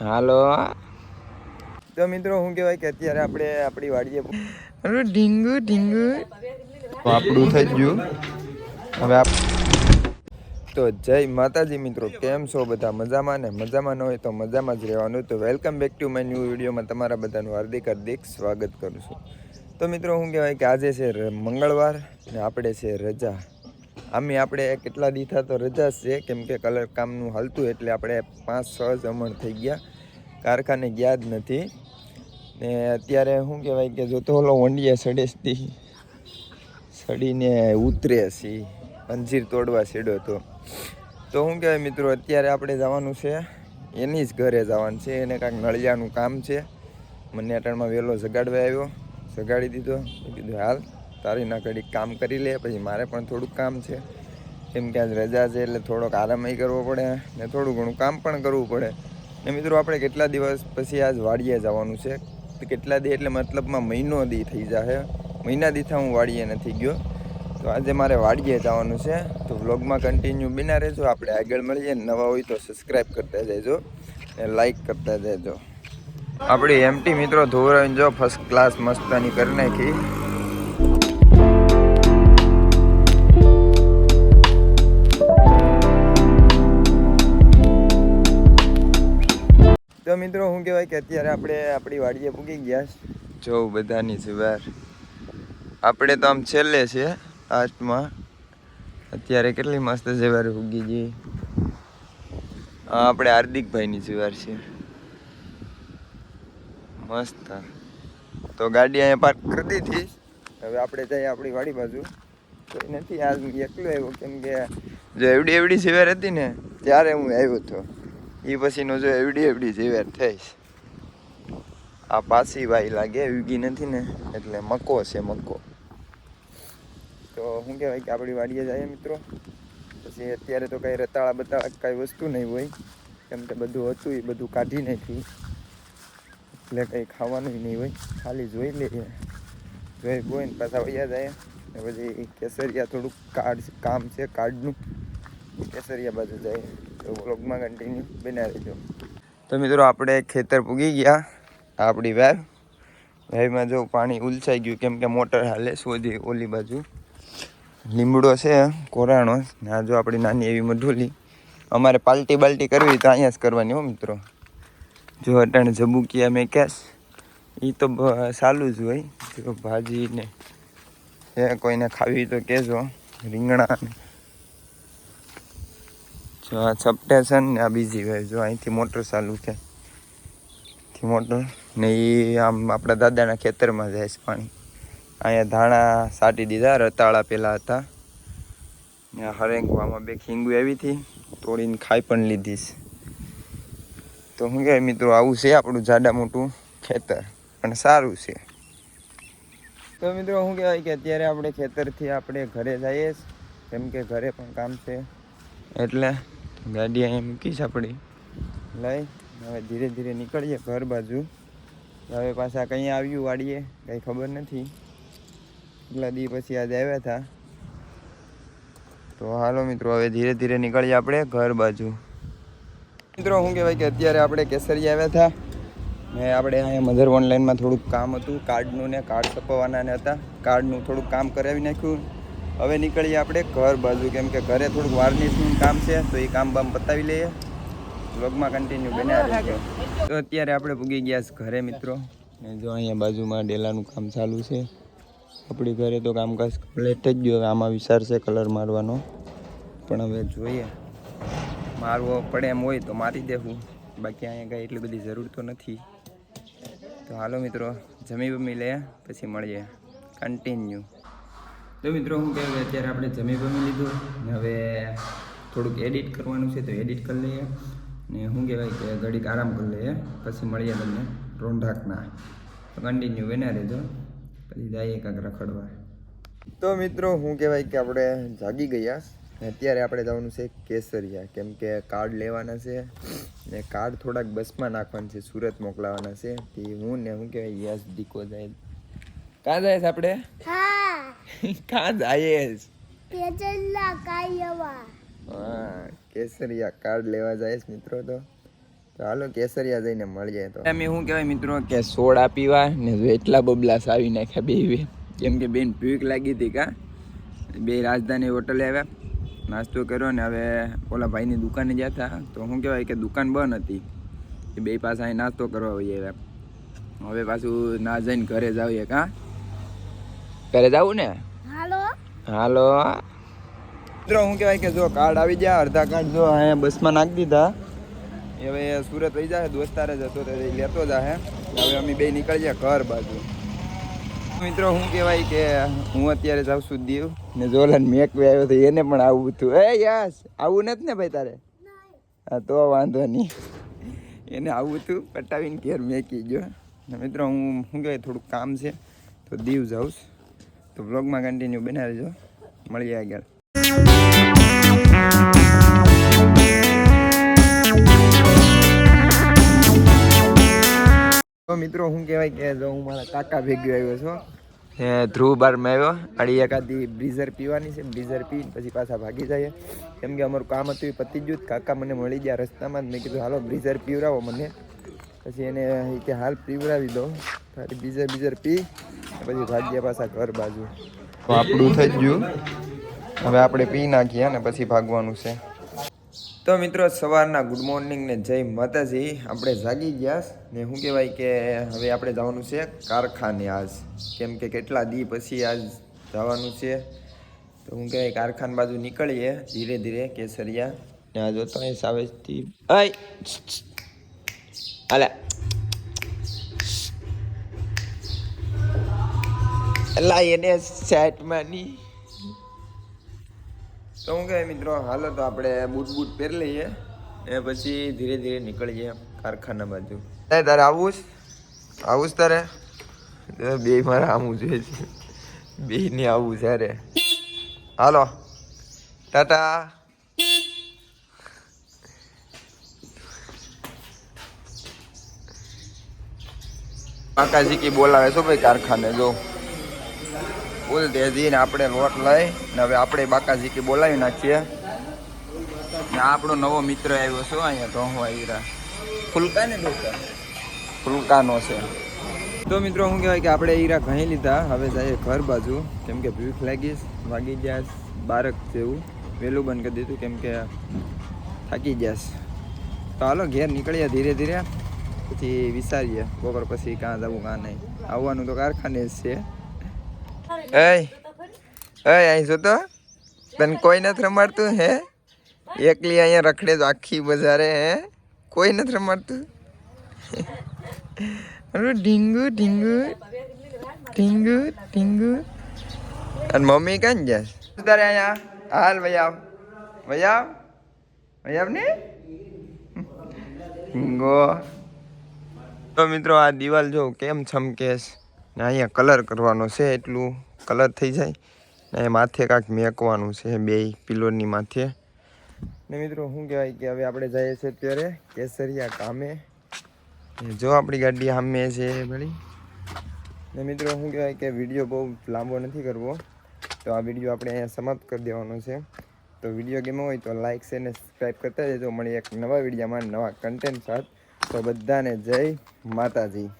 હાલો. તો મિત્રો હું કહેવાય કે અત્યારે આપણે આપણી વાડીએ અરે ઢીંગુ ઢીંગુ. આપણું થઈ ગયું. હવે આપ તો જય માતાજી મિત્રો કેમ છો બધા? મજામાં ને મજામાં ન હોય તો મજામાં જ રહેવાનું. તો welcome back to my new વિડીયોમાં તમારા બધાનું હાર્દિક હાર્દિક સ્વાગત કરું છું. તો મિત્રો હું કહેવાય કે આજે છે મંગળવાર ને આપણે છે રજા. આમી આપણે કેટલા દીથા તો રજા છે, કેમ કે કલર કામનું હાલતું એટલે આપણે પાંચ છ જમણ થઈ ગયા. કારખાને ગયા જ નથી. ને અત્યારે શું કહેવાય કે જો તો ઓલો વંડિયા સડેસથી સડીને ઉતરે છે, અંજીર તોડવા છેડ્યો તો. તો શું કહેવાય મિત્રો, અત્યારે આપણે જવાનું છે, એની જ ઘરે જવાનું છે, એને કાંઈક નળિયાનું કામ છે. મને અટાણમાં વહેલો જગાડવા આવ્યો, જગાડી દીધો. કીધું, હાલ. તારી ના ઘડીક કામ કરી લે, પછી મારે પણ થોડુંક કામ છે. કેમ કે આજ રજા છે એટલે થોડોક આરામય કરવો પડે ને થોડું ઘણું કામ પણ કરવું પડે. ને મિત્રો, આપણે કેટલા દિવસ પછી આજ વાડીએ જવાનું છે? કેટલા દી એટલે મતલબમાં મહિનો દી થઈ જશે મહિના દીથા હું વાડીએ નથી ગયો. તો આજે મારે વાડીએ જવાનું છે. તો વ્લોગમાં કન્ટિન્યુ બિના રહેજો. આપણે આગળ મળીએ. નવા હોય તો સબસ્ક્રાઈબ કરતા જજો ને લાઈક કરતા જજો. આપણી એમટી મિત્રો ધોરણ જો ફર્સ્ટ ક્લાસ મસ્તાની કરી નાખી. મિત્રો, શું કહેવાય કે અત્યારે આપણે આપણી વાડીએ પૂગી ગયા. જો બધાની સિવાર. આપણે તો આમ છેલ્લે છે લાસ્ટમાં અત્યારે કેટલી મસ્ત સિવાર ઉગી ગઈ. આપણે હાર્દિકભાઈની સિવાર છે. મસ્ત. તો ગાડી અહીંયા પાર્ક કરી દીધી. હવે આપણે જઈએ આપણી વાડી બાજુ. કોઈ નથી, આજ એકલો આવ્યો, કેમ કે જો એવડી એવડી સિવાર હતી ને, ત્યારે હું આવ્યો હતો એ પછીનો જો એવડી એવડી જીવેર થઈશ. આ પાછી ભાઈ લાગે ઉગી નથી ને, એટલે મકો છે મકો. તો શું કહેવાય કે આપણી વાડીએ જઈએ મિત્રો? પછી અત્યારે તો કાંઈ રતાળા બતાળા કાંઈ વસ્તુ નહીં હોય. કેમ કે બધું હતું એ બધું કાઢી નાખ્યું. એટલે કંઈ ખાવાનું નહીં હોય. ખાલી જોઈ લઈએ. જોઈ બોઈને પાછા વૈયા જાય. ને પછી કેસરિયા થોડુંક કાર્ડ કામ છે કાર્ડનું કેસરિયા બાજુ જાય. તો વ્લોગમાં કન્ટિન્યુ બના રહેજો. તો મિત્રો, આપણે ખેતર પૂગી ગયા, આપણી વેવ વેવમાં જો પાણી ઉલસાઈ ગયું, કેમ કે મોટર હાલે સોજી ઓલી બાજુ. લીમડો છે, કોરાણો. આ જો આપણી નાની એવી મઢોલી. અમારે પાલટી બાલટી કરવી તો અહીંયા જ કરવાની હો મિત્રો. જો અટાણે જબુકિયા મેં કેશ એ તો સારું જ હોય. જો ભાજી ને છે કોઈને ખાવી તો કહેજો. રીંગણા જો આ સબટેશન ને, આ બીજી હોય. જો અહીંથી મોટર ચાલુ છે. થી મોટર. ને એ આમ આપણા દાદાના ખેતરમાં જાય છે પાણી. અહીંયા ધાણા સાટી દીધા, રતાળા પેલા હતા. ને આ હરેંગવામાં બે ખીંગુ આવી હતી. તોડીને ખાઈ પણ લીધી છે. તો શું કહેવાય, મિત્રો, આવું છે આપણું જાડા મોટું ખેતર. પણ સારું છે. તો મિત્રો શું કહેવાય કે અત્યારે આપણે ખેતરથી આપણે ઘરે જઈએ કેમ કે ઘરે પણ કામ છે. એટલે ગાડી અહીંયા મૂકીશ આપણી. લઈ, હવે ધીરે ધીરે નીકળીએ ઘર બાજુ. હવે પાછા કંઈ આવ્યું વાડીએ, કંઈ ખબર નથી. એટલા દી પછી આજે આવ્યા હતા. તો હાલો મિત્રો, હવે ધીરે ધીરે નીકળીએ આપણે ઘર બાજુ. મિત્રો, શું કહેવાય કે અત્યારે આપણે કેસરી આવ્યા હતા. ને આપણે અહીંયા મધર ઓનલાઈનમાં થોડુંક કામ હતું. કાર્ડનું ને કાર્ડ છપાવવાના ને હતા. કાર્ડનું થોડુંક કામ કરાવી નાખ્યું. હવે નીકળીએ આપણે ઘર બાજુ. કેમ કે ઘરે થોડુંક વાર્નિશનું કામ છે તો એ કામ બામ પતાવી લઈએ. વ્લોગમાં કન્ટિન્યુ બન્યા રહેજો. તો અત્યારે આપણે પૂગી ગયા ઘરે મિત્રો. ને જો અહીંયા બાજુમાં ડેલાનું કામ ચાલુ છે. આપણી ઘરે તો કામકાજ લેટ જ ગયો. આમાં વિચાર છે કલર મારવાનો. પણ હવે જોઈએ. મારવો પડે એમ હોય તો મારી દેવું. બાકી અહીંયા કાંઈ એટલી બધી જરૂર તો નથી. તો હાલો મિત્રો. જમી બમી લે પછી મળીએ. કન્ટિન્યુ તો મિત્રો હું કહેવાય અત્યારે આપણે જમી બમી લીધું ને હવે થોડુંક એડિટ કરવાનું છે તો એડિટ કરી લઈએ. ને શું કહેવાય કે ઘડીક આરામ કરી લઈએ. પછી મળીએ તમને રોંઢાકના. તો કન્ટિન્યુ બન્યા રહેજો. પછી જઈએ કાંક રખડવા. તો મિત્રો હું કહેવાય કે આપણે જાગી ગયા. ને અત્યારે આપણે જવાનું છે કેસરિયા. કેમ કે કાર્ડ લેવાના છે. ને કાર્ડ થોડાક બસમાં નાખવાના છે. સુરત મોકલાવાના છે. તે હું ને શું કહેવાય યસ દીકો જાય કાં જાય છે આપણે કાં જાય તેજલ્લા કાયવા હા કેસરિયા કાર્ડ લેવા જાયેસ મિત્રો તો. ચાલો હાલો કેસરિયા જઈને મળીએ તો. અમે શું કહેવાય મિત્રો કે સોડા પીવા ને જો એટલા બબલા આવી નાખ્યા બે કેમ કે બેન ભૂખ લાગી હતી કા? બે રાજધાની હોટલે આવ્યા. નાસ્તો કર્યો ને હવે ઓલા ભાઈની દુકાને ગયા હતા તો શું કહેવાય કે દુકાન બંધ હતી. એ બે પાસે અહીં નાસ્તો કરવા વહી આવ્યા. હવે પાછું ના જઈને ઘરે જ આવીએ કા? ઘરે જવું ને? હાલો. હાલો. મિત્રો શું કહેવાય કે જો કાર્ડ આવી ગયા અડધા કાર્ડ જો અહીંયા બસમાં નાખી દીધા. એ હવે સુરત રહી જાય દોસ્તારે જતો તો એ લેતો જાહે. હવે અમે બે નીકળી જાય ઘર બાજુ. મિત્રો શું કહેવાય કે હું અત્યારે જાઉં છું દીવ. ને જોલન મેકવે આવ્યો તો એને પણ આવવું હતું. એ યસ આવું નથી ને ભાઈ તારે? હા તો વાંધો નહીં. એને આવું હતું પટાવીને ઘેર મેકી ગયો. મિત્રો હું શું કહેવાય થોડુંક કામ છે તો દીવ જાઉં છું. તો બ્લોગમાં કન્ટિન્યુ બનાવજો. મળીએ આગળ. મિત્રો, શું કહેવાય કે જો હું મારા કાકા ભેગી આવ્યો છું એ ધ્રુવ બારમાં આવ્યો. અડી એકાદી બ્રીઝર પીવાની છે બ્રીઝર પીને પછી પાછા ભાગી જાય કેમ કે અમારું કામ હતું એ પતી ગયું કાકા મને મળી ગયા રસ્તામાં જ. મેં કીધું, હાલો, બ્રીઝર પીવરાવો મને. પછી એને કે હાલ પીવડાવી દો તારી બ્રીઝર બીઝર પી. પછી ભાગ્યા પાછા ઘર બાજુ. તો આપણું થઈ ગયું. હવે આપણે પી નાખીએ અને પછી ભાગવાનું છે. તો મિત્રો સવારના ગુડ મોર્નિંગ ને જય માતાજી. આપણે જાગી ગયા ને શું કહેવાય કે હવે આપણે જવાનું છે કારખાને આજ. કેમ કે કેટલા દી પછી આજ જવાનું છે. તો હું કહેવાય કારખાન બાજુ નીકળીએ ધીરે ધીરે કેસરિયા. ને આ જોતો એ સાવેજથી અય અલે અલા એને સેટમાં નહીં તો હું કહે મિત્રો હાલો તો આપણે બૂટ બૂટ પહેરી લઈએ એ પછી ધીરે ધીરે નીકળીએ કારખાના બાજુ. એ તારે આવું જ? આવું જ તારે? બે મારે આવું જોઈએ છે. બે ને આવું છે અરે. હાલો. ટાટા. કાકાજી કી બોલાવે છો ભાઈ કારખાને જો. ફૂલ તેજી ને આપણે લોટ લઈ ને હવે આપણે બાકાજી કે બોલાવી નાખીએ. ને આપણો નવો મિત્ર આવ્યો છે અહીંયા તો હું આવી ફુલકા ને દોસ્તા ફુલકાનો છે. તો મિત્રો શું કહેવાય કે આપણે હીરા ઘણી લીધા. હવે જઈએ ઘર બાજુ. કેમ કે ભીખ લાગીશ વાગી ગયા બારક જેવું. વહેલું બંધ કરી દીધું, કેમ કે થાકી ગયા તો હાલો ઘેર નીકળીએ ધીરે ધીરે. પછી વિચારીએ, બપોર પછી કાં જવું, કાં નહીં. આવવાનું તો કારખાને જ છે. એય. અહીં જોતો તને કોઈ નથી રમાડતું, હે? એકલી અહીંયા રખડે તો આખી બજારે, હે? કોઈ નથી રમાડતું. અરે ઢીંગુ ઢીંગુ ઢીંગુ ઢીંગુ. અને મમ્મી કાં ગયા તારે અહીંયા. હાલ ભાઈ આવ ભાઈ ને? ઢીંગો. તો મિત્રો, આ દિવાલ જો કેમ છમકેશ ને અહીંયા કલર કરવાનો છે એટલું. કલર થઈ જાય ને માથે કાંઈક મેકવાનું છે, બે પિલોરની માથે. ને મિત્રો, શું કહેવાય કે હવે આપણે જઈએ છીએ અત્યારે કેસરિયા કામે. જો આપણી ગાડી સામે છે ભણી ને મિત્રો, શું કહેવાય કે વીડિયો બહુ લાંબો નથી કરવો. તો આ વીડિયો આપણે અહીંયા સમાપ્ત કરી દેવાનો છે. તો વીડિયો ગેમો હોય તો લાઇક છે ને સબસ્ક્રાઈબ કરતા જજો મળી એક નવા વિડીયોમાં નવા કન્ટેન્ટ સાથ. તો બધાને જય માતાજી.